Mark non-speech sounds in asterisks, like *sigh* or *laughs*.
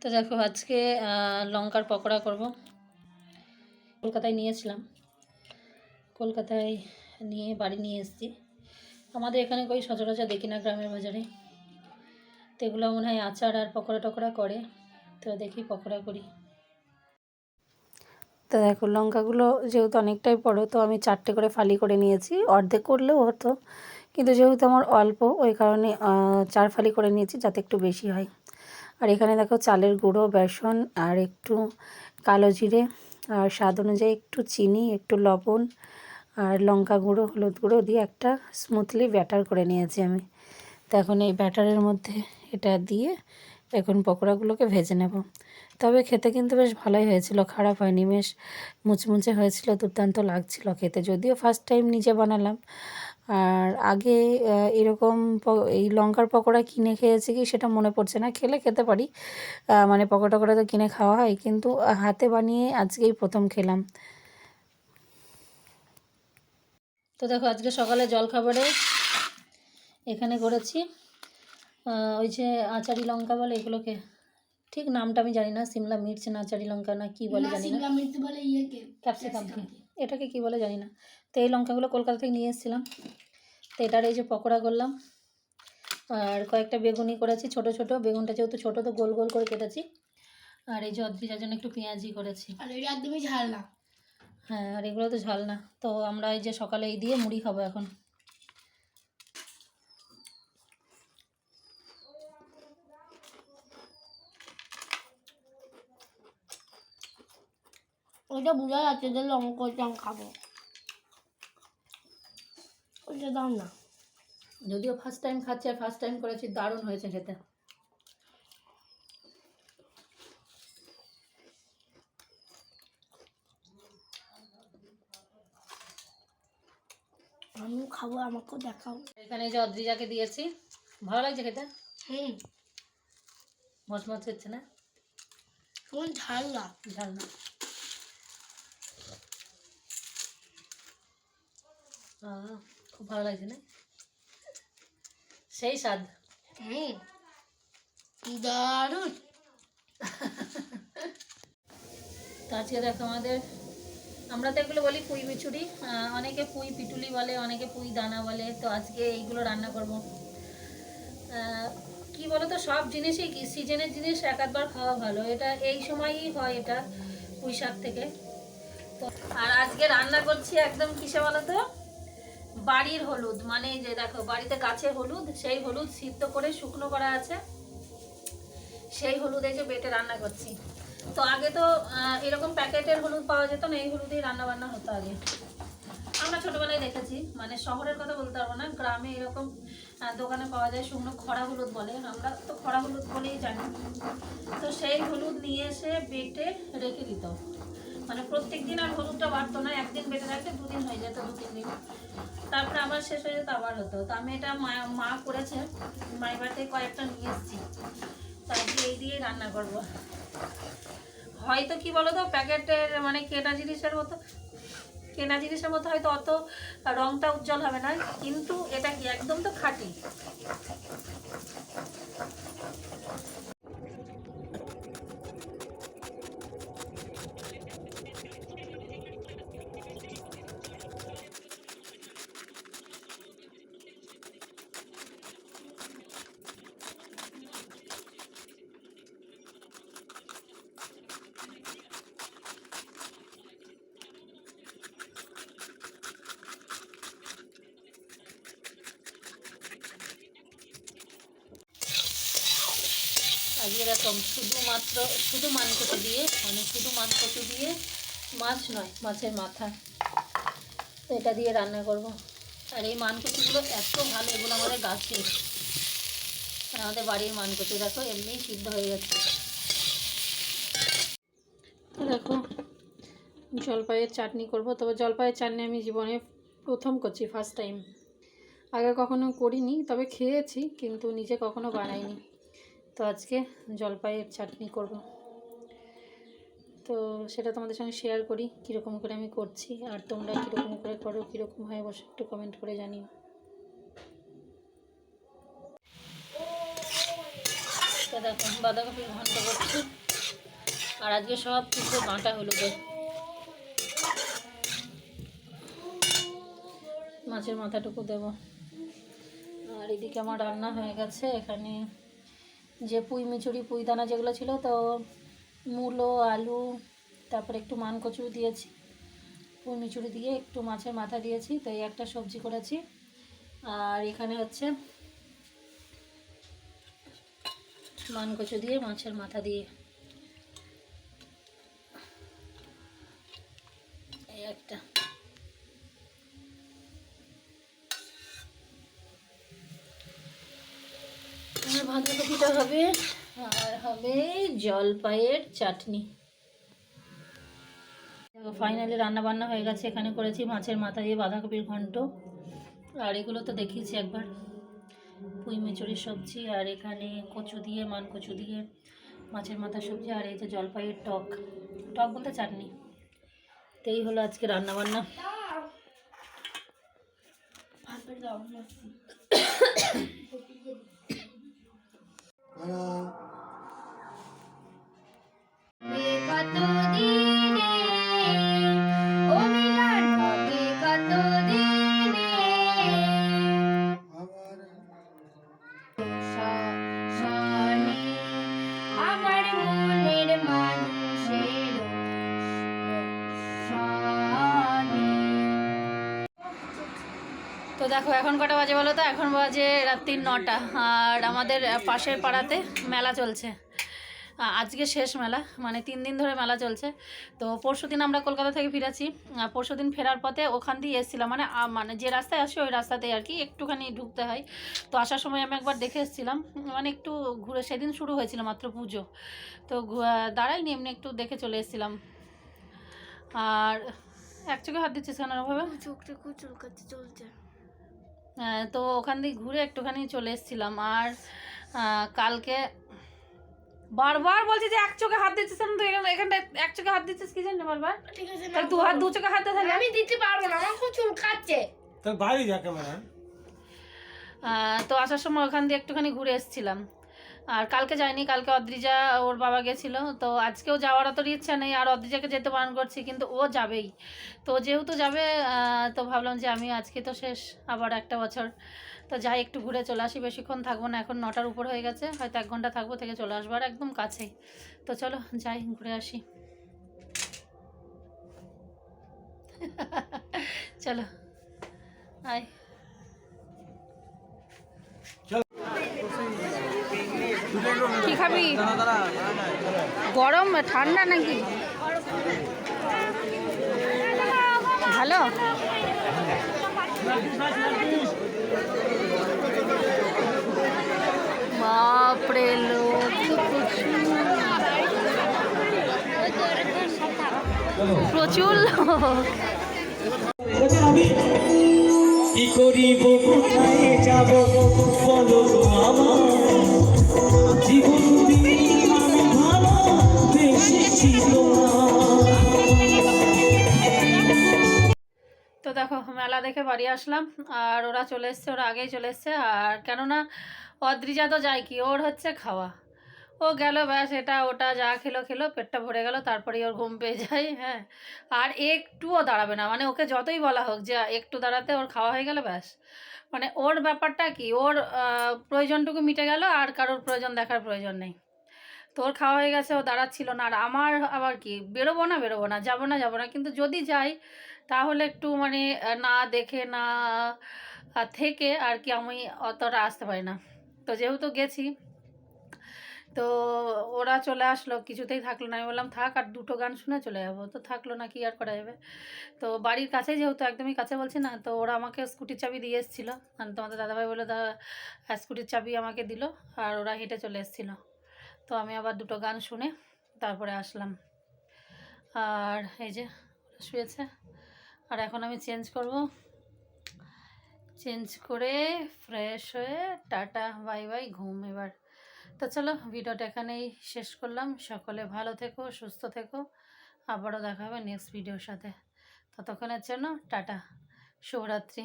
তো দেখো আজকে লঙ্কার পকোড়া করব। কলকাতায় নিয়েছিলাম। কলকাতায় নিয়ে বাড়ি নিয়ে এসেছি। আমাদের এখানে কই সচরাচর দেখি না গ্রামের বাজারে। তো এগুলো মনে হয় আচার আর পকোড়া টকোড়া করে। তো দেখি পকোড়া করি। তো দেখো, লঙ্কাগুলো যেহেতু অনেকটাই বড়ো, তো আমি চারটে করে ফালি করে নিয়েছি। অর্ধেক করলেও হতো। কিন্তু যেহেতু আমার অল্প, ওই কারণে চার ফালি করে নিয়েছি যাতে একটু বেশি হয়। আর এখানে দেখো চালের গুঁড়ো, বেসন আর একটু কালো জিরে আর স্বাদ অনুযায়ী একটু চিনি, একটু লবণ আর লঙ্কা গুঁড়ো, হলুদ গুঁড়ো দিয়ে একটা স্মুথলি ব্যাটার করে নিয়েছি আমি। তো এখন এই ব্যাটারের মধ্যে এটা দিয়ে এখন পকোড়াগুলোকে ভেজে নেব। তবে খেতে কিন্তু বেশ ভালোই হয়েছিল, খারাপ হয়নি, বেশ মুচমুচে হয়েছিল, দুর্দান্ত লাগছিল খেতে। যদিও ফার্স্ট টাইম নিজে বানালাম আর আগে এরকম এই লঙ্কার পকোড়া কিনে খেয়েছি কি সেটা মনে পড়ছে না। খেলে খেতে পারি। মানে পকোড়া টকোড়া তো কিনে খাওয়া হয়। কিন্তু হাতে বানিয়ে আজকেই প্রথম খেলাম। তো দেখো আজকে সকালে জলখাবারে এখানে করেছি। ওই যে আচারি লঙ্কা বলে এগুলোকে। ঠিক নামটা আমি জানি না। সিমলা মির্চ না আচারি লঙ্কা না কি বলে জানি না। ক্যাপসিকাম এটাকে কি বলে জানি না। তো এই লঙ্কাগুলো কলকাতা থেকে নিয়ে এসেছিলাম। তো এটার এই যে পকোড়া করলাম। আর কয়েকটা বেগুনি করেছি ছোট ছোট। বেগুনটা যেহেতু ছোটো তো গোল গোল করে কেটেছি। আর এই যে অদ্রিজার জন্য একটু পেঁয়াজি করেছি। আর এটা একদমই ঝাল না। হ্যাঁ আর এগুলো তো ঝাল না। তো আমরা এই যে সকালে এই দিয়ে মুড়ি খাব এখন। ওইটা বোঝা যাচ্ছে যে লঙ্কা খাব। ওইটা দাম না। যদিও ফার্স্ট টাইম খাচ্ছি আর ফার্স্ট টাইম করেছি দারুণ হয়েছে খেতে। আমিও খাব আমাকেও দেখাও। এখানে যে অদ্রিজাকে দিয়েছি। ভালো লাগছে খেতে? হুম। মচমচ হচ্ছে না? তোমার ঝাল না। ঝাল না। আহ, খুব ভালো লাগছে না? সেই স্বাদ। হুম দারুণ। তো আজকে দেখো আমাদের আমরা তো এগুলো বলি পুঁই বিচুরি আহ, অনেকে পুঁই পিটুলি বলে অনেকে পুঁই দানা বলে তো আজকে এইগুলো রান্না করব। আহ, কি বলো তো সব জিনিসই কি সিজনের জিনিস এক আধবার খাওয়া ভালো এটা এই সময়ই হয় এটা পুঁই শাক থেকে। তো আর আজকে রান্না করছি একদম কিসে বলো তো বাড়ির হলুদ মানে যে দেখো, বাড়িতে গাছে হলুদ, সেই হলুদ সিদ্ধ করে শুকনো করা আছে। সেই হলুদ যে বেটে রান্না করছি। তো আগে তো এরকম প্যাকেটের হলুদ পাওয়া যেত না, এই হলুদেই রান্না বান্না হতো আগে। আমরা ছোটোবেলায় দেখেছি মানে শহরের কথা বলতে পারব না, গ্রামে এরকম দোকানে পাওয়া যায় শুকনো খরা হলুদ বলে, আমরা তো খরা হলুদ বলেই জানি। তো সেই হলুদ নিয়ে এসে বেটে রেখে দিত। মানে প্রত্যেক দিন আর হলুদটা বাড়তো না, একদিন বেটে রাখলে দুদিন হয়ে যেত, দু, তিন দিন। তারপরে আবার শেষ হয়ে যেত, আবার হতো। তো আমি এটা মা মা করেছে মায়ের বাড়িতে কয়েকটা নিয়ে এসেছি। তো এই দিয়েই রান্না করব। হয়তো কি বলো তো প্যাকেটের মানে কেনা জিনিসের মতো, কেনা জিনিসের মতো হয়তো অত রংটা উজ্জ্বল হবে না, কিন্তু এটা কি, একদম তো খাঁটি। আজকে এরকম শুধুমাত্র, শুধু মানকচু দিয়ে মানে শুধু মানকচু দিয়ে, মাছ নয়, মাছের মাথা। তো এটা দিয়ে রান্না করব। আর এই মানকচুগুলো এত ভালো, এগুলো আমাদের গাছের আর আমাদের বাড়ির মানকচু, দেখো, এমনি সিদ্ধ হয়ে গেছে। দেখো, জলপাইয়ের চাটনি করব। তবে জলপাইয়ের চাটনি আমি জীবনে প্রথম করছি ফার্স্ট টাইম আগে কখনো করিনি, তবে খেয়েছি, কিন্তু নিজে কখনো বানাইনি। তো আজকে জলপাইয়ের চাটনি করব। তো সেটা তোমাদের সঙ্গে শেয়ার করি, কীরকম করে আমি করছি, আর তোমরা কীরকম করে করো, কীরকম হয় অবশ্যই একটু কমেন্ট করে জানিও। দেখো, বাঁধাকপির ঘন্ট করছি, আর আজকে সব কিছু বাঁটা হলুদে মাছের মাথাটুকু দেব। আর এদিকে আমার রান্না হয়ে গেছে, এখানে যে পুঁই মিচুরি পুঁই দানা যেগুলো ছিল তো মূলো, আলু, তারপরে একটু মান কচু দিয়েছি। পুঁই মিচুরি দিয়ে একটু মাছের মাথা দিয়েছি, তো এই একটা সবজি করেছি। আর এখানে হচ্ছে মান কচু দিয়ে মাছের মাথা দিয়ে। এই একটা। হবে। আর হবে জলপাইয়ের চাটনি। ফাইনালি রান্না বান্না হয়ে গেছে। এখানে করেছি মাছের মাথা দিয়ে বাঁধাকপির ঘন্ট। আর এগুলো তো দেখিয়েছি একবার। পুঁই মেচুরির সবজি, আর এখানে কচু দিয়ে, মান কচু দিয়ে মাছের মাথা সবজি, আর এই যে জলপাইয়ের টক। টক বলতে চাটনি। তো এই হলো আজকে রান্না বান্না দেখো, এখন কটা বাজে বলো তো? এখন বাজে রাত্রির নটা। আর আমাদের পাশের পাড়াতে মেলা চলছে। আজকে শেষ মেলা মানে তিন দিন ধরে মেলা চলছে। তো পরশু দিন আমরা কলকাতা থেকে ফিরেছি। পরশু দিন ফেরার পথে ওখান দিয়ে এসেছিলাম। মানে মানে যে রাস্তায় আসি, ওই রাস্তাতেই আর কি একটুখানি ঢুকতে হয়। তো আসার সময় আমি একবার দেখে এসেছিলাম। মানে একটু ঘুরে, সেদিন শুরু হয়েছিল মাত্র পুজো। তো দাঁড়াইনি, এমনি একটু দেখে চলে এসেছিলাম। আর এক চোখে হাত দিচ্ছিস কেন ওভাবে চোখটা খুব চুলকাতে চলছে। তো ওখান দিয়ে ঘুরে একটুখানি চলে এসেছিলাম। আর কালকে বারবার বলছি যে এক চোখে হাত দিচ্ছিস না তুই এখানে এখানটা এক চোখে হাত দিচ্ছিস কি জানি বারবার? ঠিক আছে তাহলে দু হাত দু চোখে হাত দিয়ে আমি দিতে পারব না আমার খুব চুলকাচ্ছে। তো বাইরে যা ক্যামেরা তো আসার সময় ওখান দিয়ে একটুখানি ঘুরে এসেছিলাম। আর কালকে যাইনি কালকে অদ্রিজা ওর বাবা গেছিল, তো আজকেও যাওয়ার অত ইচ্ছা নেই, আর অদ্রিজাকে যেতে বারণ করছি, কিন্তু ও যাবেই। তো যেহেতু যাবে তো ভাবলাম যে আমি আজকে তো শেষ, আবার একটা বছর। তো যাই, একটু ঘুরে চলে আসি, বেশিক্ষণ থাকব না, এখন নটার উপর হয়ে গেছে, হয়তো এক ঘণ্টা থাকব থেকে চলে আসব, আর একদম কাছেই তো চলো, যাই, ঘুরে আসি। *laughs* চলো, আয়। কি খাবি? গরম ঠান্ডা নাকি? ভালো? বাপরে প্রচুর। লোক। করিব? দেখো মেলা দেখে বাড়ি আসলাম, আর ওরা চলে এসছে, ওরা আগেই চলে এসছে। আর কেননা, অদ্রিজা তো যায় কি, ওর হচ্ছে খাওয়া। ও গেল, ব্যাস, এটা ওটা যা খেলো খেলো, পেটটা ভরে গেল, তারপরেই ওর ঘুম পেয়ে যায় হ্যাঁ। আর একটুও দাঁড়াবে না মানে ওকে যতই বলা হোক যে একটু দাঁড়াতে ওর খাওয়া হয়ে গেল, ব্যাস। মানে ওর ব্যাপারটা কি, ওর প্রয়োজনটুকু মিটে গেল, আর কারোর প্রয়োজন দেখার প্রয়োজন নেই। তো ওর খাওয়া হয়ে গেছে, ও দাঁড়াচ্ছিল না, আর আমার আবার কি, বেরোবো না বেরোবো না, যাব না যাব না। কিন্তু যদি যাই তাহলে একটু মানে না দেখে, না থেকে আর কি আমি অতটা আসতে পারি না। তো যেহেতু গেছি, তো ওরা চলে আসলো, কিছুতেই থাকল না। আমি বললাম, থাক, আর দুটো গান শুনে চলে যাব। তো থাকল না, কি আর করা যাবে? তো বাড়ির কাছে যেহেতু, একদমই কাছে বলছি না, তো ওরা আমাকে স্কুটির চাবি দিয়ে এসেছিল। আর তোমাদের দাদাভাই বলে দা স্কুটির চাবি আমাকে দিল। আর ওরা হেঁটে চলে এসেছিল। তো আমি আবার দুটো গান শুনে তারপরে আসলাম। আর এই যে শুয়েছে। আর এখন আমি চেঞ্জ করব। চেঞ্জ করে ফ্রেশ হয়ে টাটা, বাই বাই, ঘুম এবার। তো চলো, ভিডিওটা এখানেই শেষ করলাম। সকলে ভালো থেকো, সুস্থ থেকো। আবারও দেখা হবে নেক্সট ভিডিওর সাথে। ততক্ষণের জন্য টাটা, শুভরাত্রি।